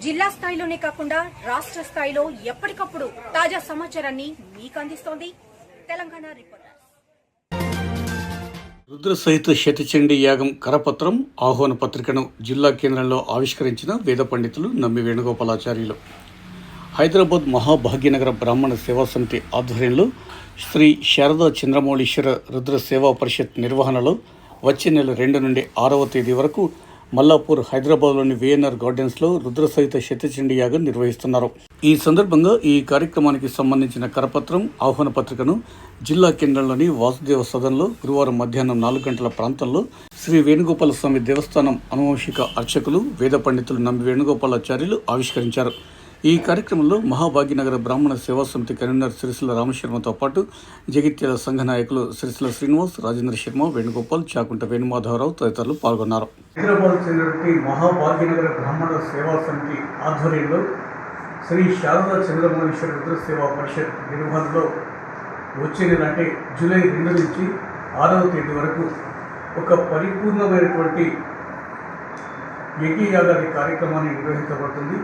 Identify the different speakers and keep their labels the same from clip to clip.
Speaker 1: జిల్లా స్థాయిలోనే కాకుండా రాష్ట్ర స్థాయిలో ఎప్పటికప్పుడు తాజా సమాచారాన్ని మీకు అందిస్తోంది తెలంగాణ రిపోర్టర్
Speaker 2: రుద్ర సహిత శతచండి యాగం కరపత్రం ఆహ్వాన పత్రికను జిల్లా కేంద్రంలో ఆవిష్కరించిన వేద పండితులు నమ్మి వేణుగోపాలాచార్యులు. హైదరాబాద్ మహాభాగ్యనగర బ్రాహ్మణ సేవా సమితి ఆధ్వర్యంలో శ్రీ శారదా చంద్రమౌళీశ్వర రుద్ర సేవా పరిషత్ నిర్వహణలో వచ్చే నెల రెండు నుండి ఆరవ తేదీ వరకు మల్లాపూర్ హైదరాబాద్లోని విఎన్ఆర్ గార్డెన్స్లో రుద్రసహిత శతచండి యాగం నిర్వహిస్తున్నారు. ఈ సందర్భంగా ఈ కార్యక్రమానికి సంబంధించిన కరపత్రం ఆహ్వాన పత్రికను జిల్లా కేంద్రంలోని వాసుదేవ సదన్లో గురువారం మధ్యాహ్నం నాలుగు గంటల ప్రాంతంలో శ్రీ వేణుగోపాల స్వామి దేవస్థానం అనువంశిక అర్చకులు వేద పండితులు నంబి వేణుగోపాలాచార్యులు ఆవిష్కరించారు. ఈ కార్యక్రమంలో మహాభాగ్యనగర బ్రాహ్మణ సేవా సమితి కన్వీనర్ సిరిసిల రామశర్మతో పాటు జగిత్యాల సంఘ నాయకులు సిరిసిల శ్రీనివాస్ రాజేంద్ర శర్మ వేణుగోపాల్ చాకుంట వేణుమాధవరావు తదితరులు పాల్గొన్నారు. హైదరాబాద్ చెందినటువంటి మహాభాగ్యనగర బ్రాహ్మణ సేవా సమితి ఆధ్వర్యంలో శ్రీ శారదా చంద్రమౌళీశ్వర రుద్ర సేవా పరిషత్ నిర్వహణలో వచ్చే నెల అంటే జూలై రెండు నుంచి ఆరవ తేదీ వరకు ఒక పరిపూర్ణమైనటువంటి యజ్ఞయాగాది కార్యక్రమాన్ని నిర్వహించబడుతుంది.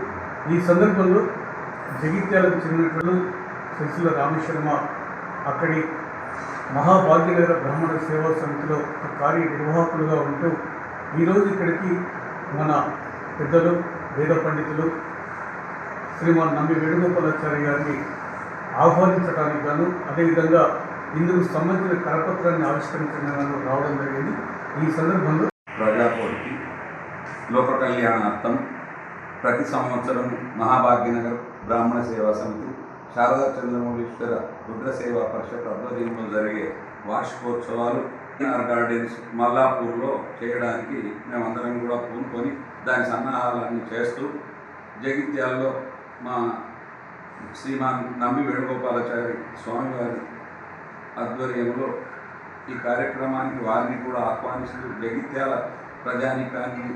Speaker 2: ఈ సందర్భంలో జగిత్యాలకు చెందినట్లు సిరిసిల్ల రామశర్మ అక్కడి మహాభాగ్యనగర బ్రాహ్మణ సేవా సమితిలో ఒక కార్యనిర్వాహకులుగా ఉంటూ ఈరోజు ఇక్కడికి మన పెద్దలు వేద పండితులు శ్రీమాన్ నమ్మి వేణుగోపాలాచార్య గారిని ఆహ్వానించడానికి గాను అదేవిధంగా ఇందుకు సంబంధించిన కరపత్రాన్ని ఆవిష్కరించడానికి రావడం జరిగింది. ఈ సందర్భంలో
Speaker 3: ప్రజాకోటికి లోక కళ్యాణార్థం ప్రతి సంవత్సరం మహాభాగ్యనగర్ బ్రాహ్మణ సేవా సమితి శారదా చంద్రమౌళీశ్వర రుద్ర సేవా పరిషత్ ఆధ్వర్యంలో జరిగే వార్షికోత్సవాలు గార్డెన్స్ మల్లాపూర్లో చేయడానికి మేమందరం కూడా పూనుకొని దాని సన్నాహాలన్నీ చేస్తూ జగిత్యాల్లో మా శ్రీమాన్ నంబి వేణుగోపాలాచారి స్వామివారి ఆధ్వర్యంలో ఈ కార్యక్రమానికి వారిని కూడా ఆహ్వానిస్తూ జగిత్యాల ప్రజానికాన్ని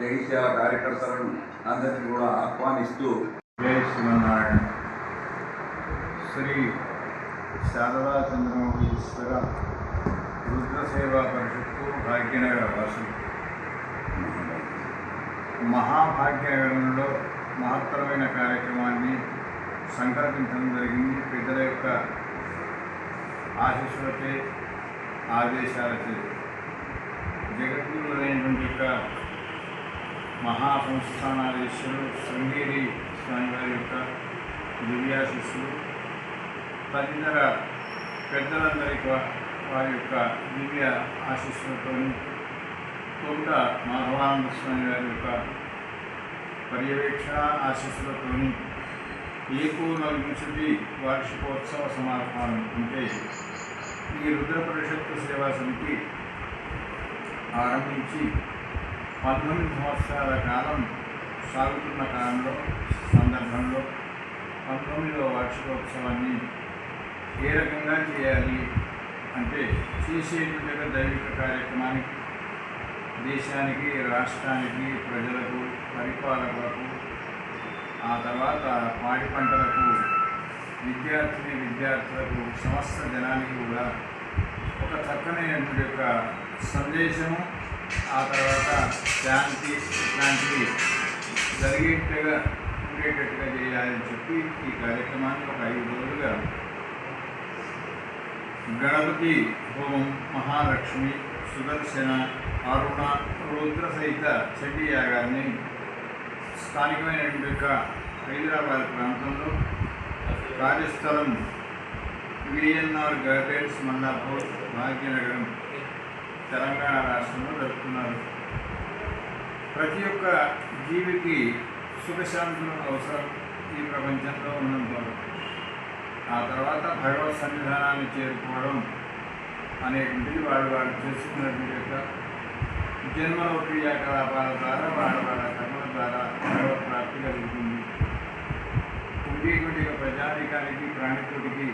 Speaker 3: జగిత్యాల కార్యకర్తలను అందరినీ కూడా ఆహ్వానిస్తూ
Speaker 4: జై శ్రీ శారదా చంద్రమౌళీశ్వర వృద్ధ సేవా పరిషత్తు భాగ్యనగర వాసులు. మహాభాగ్యనగరంలో మహత్తరమైన కార్యక్రమాన్ని సంకల్పించడం జరిగింది. పెద్దల యొక్క ఆశీస్సులచే ఆదేశాలచే. జగద్గురులైనటువంటి యొక్క మహాసంస్థానాధీశ్వరుడు శృంగేరి స్వామివారి యొక్క దివ్యాశిస్సులు తదితర పెద్దలందరికీ వారి యొక్క దివ్య ఆశీస్సులతో తొంత మాధవానంద స్వామి వారి యొక్క పర్యవేక్షణ ఆశీస్సులతో ఏకోనవింశతి వార్షికోత్సవ సమారోహాలు అంటే ఈ రుద్ర పరిషత్తు సేవా సమితి ఆరంభించి పంతొమ్మిది సంవత్సరాల కాలం సాగుతున్న కాలంలో సందర్భంలో పంతొమ్మిదవ వార్షికోత్సవాన్ని ఏ రకంగా చేయాలి అంటే చేసేటువంటి దైవిక కార్యక్రమానికి దేశానికి రాష్ట్రానికి ప్రజలకు పరిపాలకులకు ఆ తర్వాత పాడి పంటలకు విద్యార్థిని విద్యార్థులకు సమస్త జనానికి కూడా ఒక చక్కనైనటువంటి యొక్క సందేశము ఆ తర్వాత శాంతి లాంటివి జరిగేట్టుగా ఉండేటట్టుగా చేయాలని చెప్పి ఈ కార్యక్రమాన్ని ఒక ఐదు రోజులుగా గణపతి హోమం మహాలక్ష్మి సుదర్శన అరుణ రుద్ర సహిత చండీ యాగాన్ని స్థానికమైనటువంటి యొక్క హైదరాబాద్ ప్రాంతంలో కార్యస్థలం విఎన్ఆర్ గార్డెన్స్ మల్లాపూర్ భాగ్యనగరం తెలంగాణ రాష్ట్రంలో జరుపుకున్నారు. ప్రతి ఒక్క జీవికి సుఖశాంతులు అవసరం ఈ ప్రపంచంలో ఉన్నంత ఆ తర్వాత భగవత్ సన్నిధానాన్ని చేరుకోవడం అనేటువంటిది వాడు వాడు చేసుకున్నటువంటి యొక్క జన్మలో క్రియాకలాపాల ద్వారా వాడు వాళ్ళ కర్మల ద్వారా భగవత్ ప్రాప్తి కలుగుతుంది. ఉండేటువంటి యొక్క ప్రాణితుడికి ప్రాణికుడికి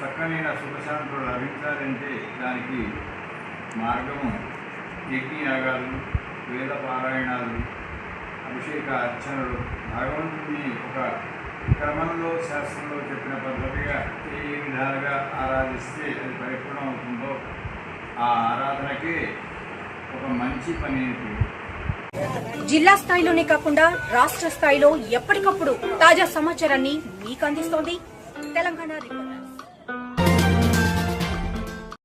Speaker 4: చక్కనైన సుఖశాంతులు లభించాలంటే దానికి మార్గము. యజ్ఞయాగాలు వేద పారాయణాలు అభిషేక అర్చనలు భగవంతుని ఒక క్రమంలో శాస్త్రంలో చెప్పిన పద్ధతిగా ఏ విధాలుగా ఆరాధిస్తే అది పరిపూర్ణం అవుతుందో ఆ ఆరాధనకే ఒక మంచి పని
Speaker 1: జిల్లా స్థాయిలోనే కాకుండా రాష్ట్ర స్థాయిలో ఎప్పటికప్పుడు తాజా సమాచారాన్ని మీకు అందిస్తోంది తెలంగాణ రిపోర్టర్స్